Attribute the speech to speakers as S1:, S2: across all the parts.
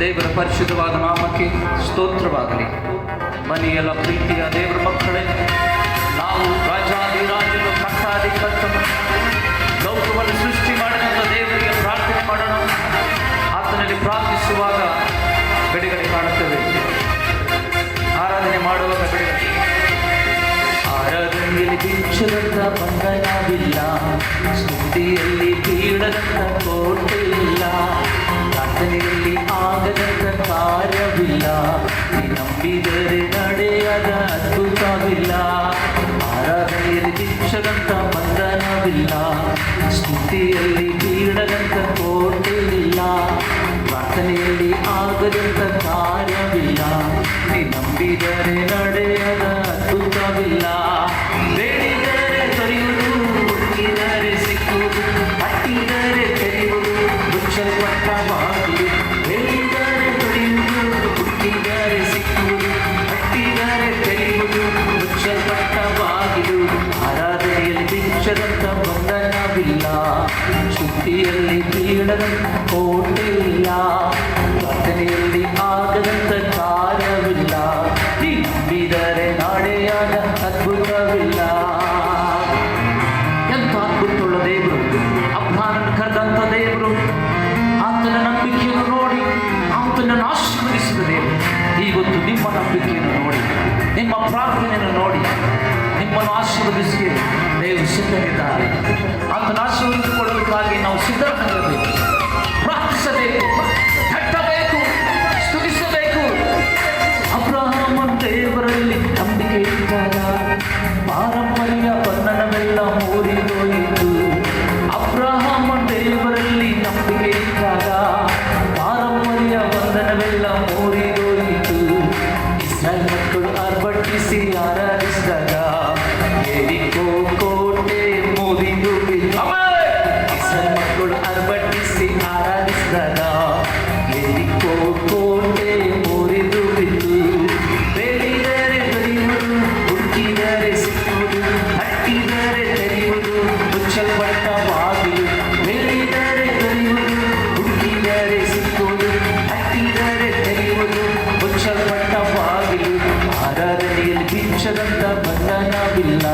S1: ದೇವರ ಪರಿಶುದ್ಧವಾದ ನಾಮಕ್ಕೆ ಸ್ತೋತ್ರವಾಗಲಿ. ಮನೆಯೆಲ್ಲ ಪ್ರೀತಿಯ ದೇವರ ಮಕ್ಕಳೇ, ನಾವು ರಾಜಾದಿರಾಜನು ಕಟ್ಟಾದಿ ಕರ್ತನು ಸೃಷ್ಟಿ ಮಾಡಿದಂಥ ದೇವರಿಗೆ ಪ್ರಾರ್ಥನೆ ಮಾಡೋಣ. ಆತನಲ್ಲಿ ಪ್ರಾರ್ಥಿಸುವಾಗ ಬಿಡುಗಡೆ ಕಾಣುತ್ತೇವೆ. ಆರಾಧನೆ ಮಾಡುವಾಗ ಬಿಡುಗಡೆ ಆರಾಧನೆಯಲ್ಲಿ ಬಿಚ್ಚದಂತ ಬಂಧನವಿಲ್ಲ ಸ್ತುತಿಯಲ್ಲಿ ಬೀಳದಂತ ಕೋಟೆ ನಂಬಿದರೆ ನಡೆಯದ ಅದ್ಭುತವಿಲ್ಲ. ಆರಾಧನೆಯಲ್ಲಿ ದೀಕ್ಷದಂತ ಬಂಧನವಿಲ್ಲ ಸ್ತುತಿಯಲ್ಲಿ ಬೀಳದಂತ ಕೋಟೆಯಿಲ್ಲ. ಪ್ರಾರ್ಥನೆಯಲ್ಲಿ ಆಗದಂತ ಕಾರ್ಯವಿಲ್ಲ. ನೀ ನಂಬಿದರೆ ನಡೆಯದ ಅದ್ಭುತವಿಲ್ಲ. ಶುದ್ಧಿಯಲ್ಲಿ ಬೀಳದಂತ ಕೋಟೆ ಇಲ್ಲ ಪ್ರಾರ್ಥನೆಯಲ್ಲಿ ಆಗದಂತ ಕಾರ್ಯವಿಲ್ಲ ನೀ ನಂಬಿದರೆ ನಾಳೆಯಾದ ಅದ್ಭುತವಿಲ್ಲ ಎಂತ ಅದ್ಭುತವುಳ್ಳ ದೇವರು ಅಬ್ರಾಹ್ಮನ ಕರೆದಂತ ದೇವರು ಆತನ ನಂಬಿಕೆಯನ್ನು ನೋಡಿ ಆತನನ್ನು ಆಶೀರ್ವದಿಸಿದ ದೇವರು ಇವತ್ತು ನಿಮ್ಮ ನಂಬಿಕೆಯನ್ನು ನೋಡಿ ನಿಮ್ಮ ಪ್ರಾರ್ಥನೆಯನ್ನು ನೋಡಿ ನಿಮ್ಮನ್ನು ಆಶೀರ್ವದಿಸಿ ದೇವರು ಸಿದ್ಧರಿದ್ದಾರೆ ಆತನ ಆಶೀರ್ವದಿಸಿಕೊಳ್ಳೋದಕ್ಕಾಗಿ ದೇವರಲ್ಲಿ ನಂಬಿಕೆ ಇದ್ದಾಗ ಪಾರಂಪರ್ಯ ಬಂಧನವೆಲ್ಲ ಮುರಿದೋಯಿತು ಅಬ್ರಹಾಮ ದೇವರಲ್ಲಿ ನಂಬಿಕೆ ಇದ್ದಾಗ ಪಾರಂಪರ್ಯ ಬಂಧನವೆಲ್ಲ ಮುರಿದೋಯಿತು ಇಸ್ರಾಯೇಲ್ ಮಕ್ಕಳು ಅರ್ಪಟ್ಟಿಸಿ ಆರಾಧಿಸಿದಾಗ ಎರಿಕೋ ಕೋಟೆ ಮುರಿದು ಬಿದ್ದು ಇಸ್ರಾಯೇಲ್ ಮಕ್ಕಳು ಅರ್ಪಟ್ಟಿಸಿ ಆರಾಧಿಸಿದಾಗ ಬಂಧನವಿಲ್ಲ.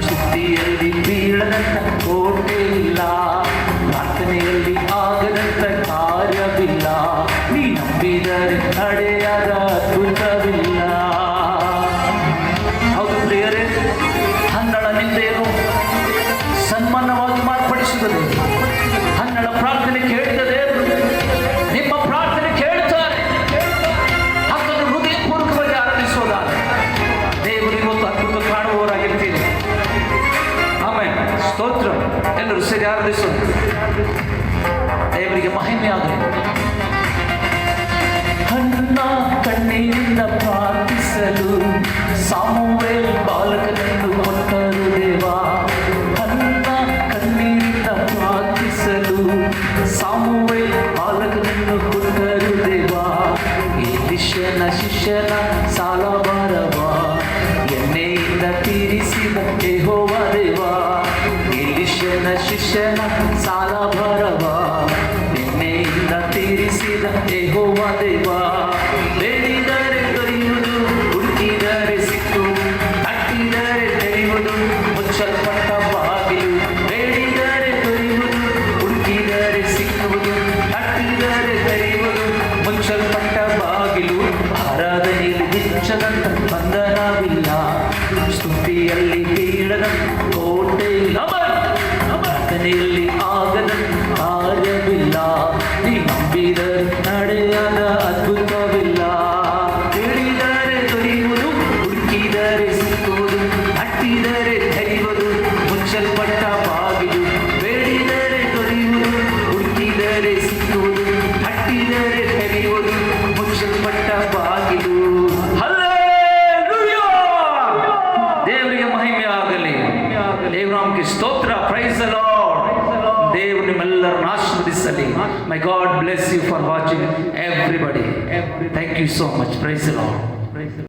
S1: ಸುದ್ದಿಯಲ್ಲಿ ಬೀಳದಂತ ಕೋಟೆ ಇಲ್ಲ ಪ್ರಾರ್ಥನೆಯಲ್ಲಿ ಆಗದಂತ ಕಾರ್ಯವಿಲ್ಲ. ನೀ ನಂಬಿದರೆ ನಡೆಯದ ಎಲ್ಲರೂ ಸರಿ ಆರಾಧಿಸೋದು ದೇವರಿಗೆ ಮಹಿಮೆಯಾಗಲಿ ಹಣ್ಣ ಕಣ್ಣೀರಿಂದ ಪ್ರಾರ್ಥಿಸಲು ಸಾಮುವೇಲ್ ಬಾಲಕನನ್ನು ಕೊಟ್ಟರು ದೇವಾ. ಹಣ್ಣ ಕಣ್ಣಿನಿಂದ ಪ್ರಾರ್ಥಿಸಲು ಸಾಮುವೇಲ್ ಬಾಲಕನನ್ನು ಕೊಟ್ಟರು ದೇವಾ. ಈ ಶಿಷ್ಯನ ಸಾಲ ಬಾರವಾ ಎಣ್ಣೆಯಿಂದ ತೀರಿಸಿದ ಯೆಹೋವ ಶಿಷ್ಯನ ಸಾಲ ಭರವಾ ನಿನ್ನೆಯಿಂದ ತೀರಿಸಿದ ದೇಹೋವ ದೇವ. ಬೇಡಿದರೆ ದೊರೆಯುವುದು ಹುಡುಕಿದರೆ ಸಿಕ್ಕು. ತಟ್ಟಿದರೆ ತೆರೆಯುವುದು, ಮುಚ್ಚಲ್ಪಟ್ಟ ಬಾಗಿಲು. ಬೇಡಿದರೆ ದೊರೆಯುವುದು ಹುಡುಕಿದರೆ ಸಿಕ್ಕುವುದು. ತಟ್ಟಿದರೆ ತೆರೆಯುವುದು, ಮುಚ್ಚಲ್ಪಟ್ಟ ಬಾಗಿಲು. ಆರಾಧನೆಯಲ್ಲಿ ಹೆಚ್ಚದಂತ ಬಂಧನವಿಲ್ಲ. ಸ್ತುತಿಯಲ್ಲಿ ಬೀಳದಂತ ಕೋಟೆ ಇಲ್ಲ ಪ್ರಾರ್ಥನೆಯಲ್ಲಿ ಆಗದ ಕಾರ್ಯವಿಲ್ಲ ನೀ ನಂಬಿದರೆ ನಡೆಯದ ಅದ್ಭುತವಿಲ್ಲ ತಿಳಿದರೆ ದೊರೆಯುವುದು ಹುಡುಕಿದರೆ ಸಿಕ್ಕುವುದು ಹಟ್ಟಿದರೆ ತೆರೆಯುವುದು National Nashmudi Salim. May God bless you for watching everybody. Thank you so much. Praise the Lord.